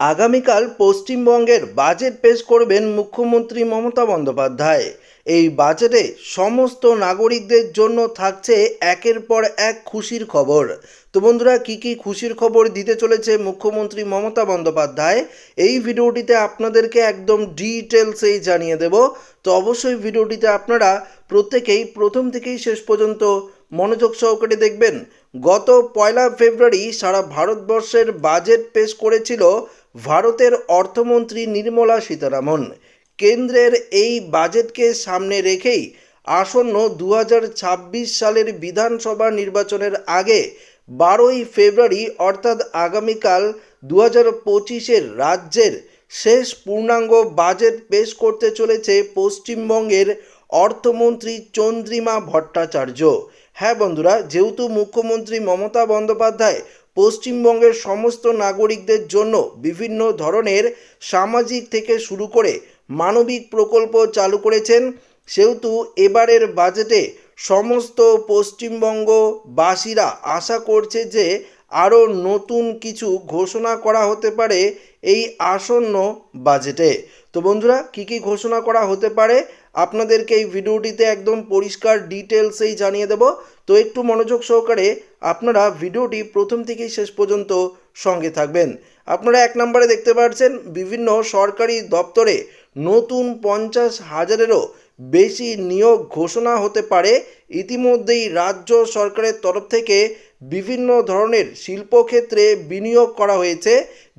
আগামীকাল পশ্চিমবঙ্গের বাজেট পেশ করবেন মুখ্যমন্ত্রী মমতা বন্দ্যোপাধ্যায়। এই বাজেটে সমস্ত নাগরিকদের জন্য থাকছে একের পর এক খুশির খবর। তো বন্ধুরা, কী কী খুশির খবর দিতে চলেছে মুখ্যমন্ত্রী মমতা বন্দ্যোপাধ্যায়? এই ভিডিওটিতে আপনাদেরকে একদম ডিটেলসেই জানিয়ে দেব। তো অবশ্যই ভিডিওটিতে আপনারা প্রত্যেকেই প্রথম থেকেই শেষ পর্যন্ত মনোযোগ সহকারে দেখবেন। গত পয়লা ফেব্রুয়ারি সারা ভারতবর্ষের বাজেট পেশ করেছিল ভারতের অর্থমন্ত্রী নির্মলা সীতারামন কেন্দ্রের এই বাজেটকে সামনে রেখেই আসন্ন দু হাজার ছাব্বিশ সালের বিধানসভা নির্বাচনের আগে বারোই ফেব্রুয়ারি, অর্থাৎ আগামীকাল দু হাজার পঁচিশের রাজ্যের শেষ পূর্ণাঙ্গ বাজেট পেশ করতে চলেছে পশ্চিমবঙ্গের অর্থমন্ত্রী চন্দ্রিমা ভট্টাচার্য। হ্যাঁ বন্ধুরা, যেহেতু মুখ্যমন্ত্রী মমতা বন্দ্যোপাধ্যায় পশ্চিমবঙ্গের সমস্ত নাগরিকদের জন্য বিভিন্ন ধরনের সামাজিক থেকে শুরু করে মানবিক প্রকল্প চালু করেছেন। সেহেতু এবারের বাজেটে সমস্ত পশ্চিমবঙ্গবাসীরা আশা করছে যে আরও নতুন কিছু ঘোষণা করা হতে পারে এই আসন্ন বাজেটে। তো বন্ধুরা, কী কী ঘোষণা করা হতে পারে আপনাদেরকে এই ভিডিওটিতে একদম পরিষ্কার ডিটেলসেই জানিয়ে দেব। তো একটু মনোযোগ সহকারে আপনারা ভিডিওটি প্রথম থেকেই শেষ পর্যন্ত সঙ্গে থাকবেন। আপনারা এক নম্বরে দেখতে পাচ্ছেন, বিভিন্ন সরকারি দপ্তরে নতুন পঞ্চাশ হাজারেরও বেশি নিয়োগ ঘোষণা হতে পারে। ইতিমধ্যেই রাজ্য সরকারের তরফ থেকে বিভিন্ন ধরনের শিল্পক্ষেত্রে বিনিয়োগ করা হয়েছে,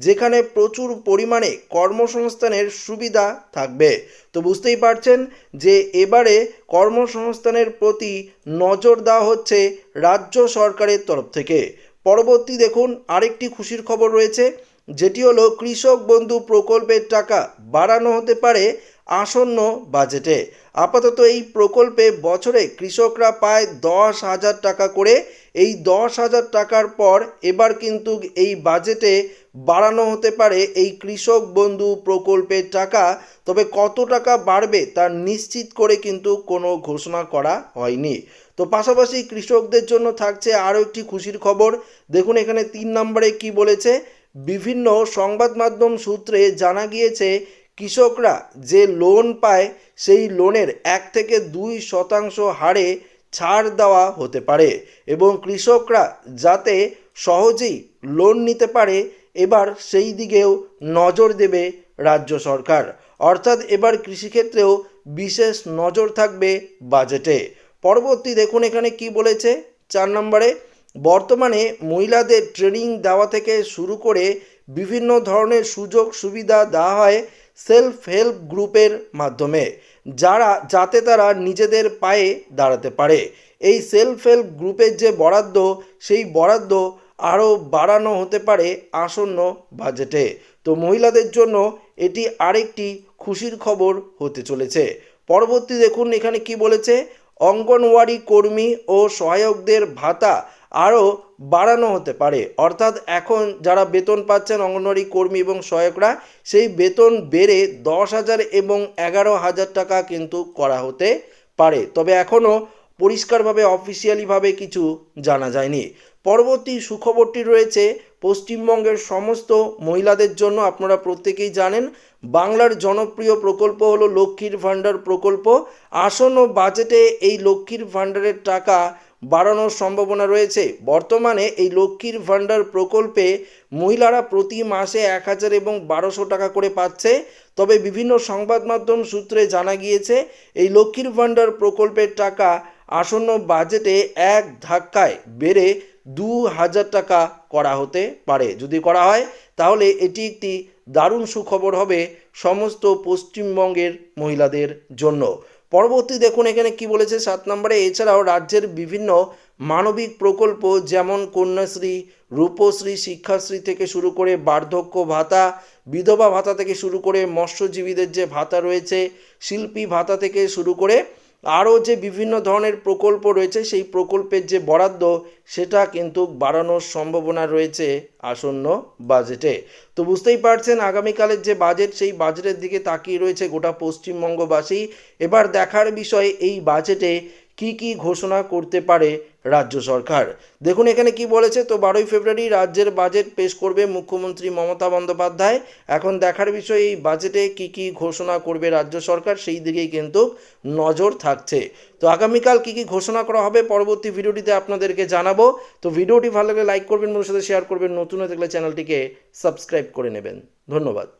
যেখানে প্রচুর পরিমাণে কর্মসংস্থানের সুবিধা থাকবে। তো বুঝতেই পারছেন যে এবারে কর্মসংস্থানের প্রতি নজর দেওয়া হচ্ছে রাজ্য সরকারের তরফ থেকে। পরবর্তী দেখুন আরেকটি খুশির খবর রয়েছে, যেটি হলো কৃষক বন্ধু প্রকল্পের টাকা বাড়ানো হতে পারে আসন্ন বাজেটে। আপাতত এই প্রকল্পে বছরে কৃষকরা পায় দশ হাজার টাকা করে। এই দশ হাজার টাকার পর এবার কিন্তু এই বাজেটে বাড়ানো হতে পারে এই কৃষক বন্ধু প্রকল্পের টাকা। তবে কত টাকা বাড়বে তা নিশ্চিত করে কিন্তু কোনো ঘোষণা করা হয়নি। তো পাশাপাশি কৃষকদের জন্য থাকছে আরও একটি খুশির খবর। দেখুন এখানে তিন নম্বরে কি বলেছে। বিভিন্ন সংবাদ মাধ্যম সূত্রে জানা গিয়েছে কৃষকরা যে লোন পায়, সেই লোনের এক থেকে দুই শতাংশ হারে ছাড় দেওয়া হতে পারে এবং কৃষকরা যাতে সহজেই লোন নিতে পারে, এবার সেই দিকেও নজর দেবে রাজ্য সরকার। অর্থাৎ এবার কৃষিক্ষেত্রেও বিশেষ নজর থাকবে বাজেটে। পরবর্তী দেখুন এখানে কি বলেছে চার নম্বরে, বর্তমানে মহিলাদের ট্রেনিং দেওয়া থেকে শুরু করে বিভিন্ন ধরনের সুযোগ সুবিধা দেওয়া হয় সেলফ হেল্প গ্রুপের মাধ্যমে, যারা, যাতে তারা নিজেদের পায়ে দাঁড়াতে পারে। এই সেলফ হেল্প গ্রুপের যে বরাদ্দ, সেই বরাদ্দ আরও বাড়ানো হতে পারে আসন্ন বাজেটে। তো মহিলাদের জন্য এটি আরেকটি খুশির খবর হতে চলেছে। পরবর্তী দেখুন এখানে কি বলেছে। অঙ্গনওয়াড়ি কর্মী ও সহায়কদের ভাতা আরও বাড়ানো হতে পারে। অর্থাৎ এখন যারা বেতন পাচ্ছেন অঙ্গনওয়াড়ি কর্মী এবং সহায়করা, সেই বেতন বেড়ে দশ হাজার এবং এগারো হাজার টাকা কিন্তু করা হতে পারে। তবে এখনও পরিষ্কারভাবে, অফিসিয়ালিভাবে কিছু জানা যায়নি। পরবর্তী সুখবরটি রয়েছে, পশ্চিমবঙ্গের সমস্ত মহিলাদের জন্য আপনারা প্রত্যেকেই জানেন, বাংলার জনপ্রিয় প্রকল্প হলো লক্ষ্মীর ভাণ্ডার প্রকল্প। আসন্ন বাজেটে এই লক্ষ্মীর ভাণ্ডারের টাকা বাড়ানোর সম্ভাবনা রয়েছে। বর্তমানে এই লক্ষ্মীর ভাণ্ডার প্রকল্পে মহিলারা প্রতি মাসে এক হাজার এবং বারোশো টাকা করে পাচ্ছে। তবে বিভিন্ন সংবাদ মাধ্যম সূত্রে জানা গিয়েছে, এই লক্ষ্মীর ভাণ্ডার প্রকল্পের টাকা আসন্ন বাজেটে এক ধাক্কায় বেড়ে দু হাজার টাকা করা হতে পারে। যদি করা হয়, তাহলে এটি একটি দারুণ সুখবর হবে সমস্ত পশ্চিমবঙ্গের মহিলাদের জন্য। পরবর্তী দেখুন, এখানে কি বলেছে? সাত নম্বরে, এছাড়াও রাজ্যের বিভিন্ন মানবিক প্রকল্প, যেমন কন্যাশ্রী, রূপশ্রী, শিক্ষাশ্রী থেকে শুরু করে বার্ধক্য ভাতা, বিধবা ভাতা থেকে শুরু করে মৎস্যজীবীদের যে ভাতা রয়েছে, শিল্পী ভাতা থেকে শুরু করে আরও যে বিভিন্ন ধরনের প্রকল্প রয়েছে, সেই প্রকল্পের যে বরাদ্দ, সেটা কিন্তু বাড়ানোর সম্ভাবনা রয়েছে আসন্ন বাজেটে। তো বুঝতেই পারছেন, আগামীকালের যে বাজেট, সেই বাজেটের দিকে তাকিয়ে রয়েছে গোটা পশ্চিমবঙ্গবাসী। এবার দেখার বিষয়, এই বাজেটে কি কি ঘোষণা করতে পারে রাজ্য সরকার? দেখুন, এখানে কি বলেছে? তো বারোই ফেব্রুয়ারি রাজ্যের বাজেট পেশ করবে মুখ্যমন্ত্রী মমতা বন্দ্যোপাধ্যায়। এখন দেখার বিষয়, এই বাজেটে কি কি ঘোষণা করবে রাজ্য সরকার? সেই দিকেই কিন্তু নজর থাকছে। তো আগামীকাল কি কি ঘোষণা করা হবে পরবর্তী ভিডিওটিতে আপনাদেরকে জানাব। তো ভিডিওটি ভালো লাগলে লাইক করবেন বন্ধুর সাথে শেয়ার করবেন। নতুন হয়ে থাকলে চ্যানেলটিকে সাবস্ক্রাইব করে নেবেন। ধন্যবাদ।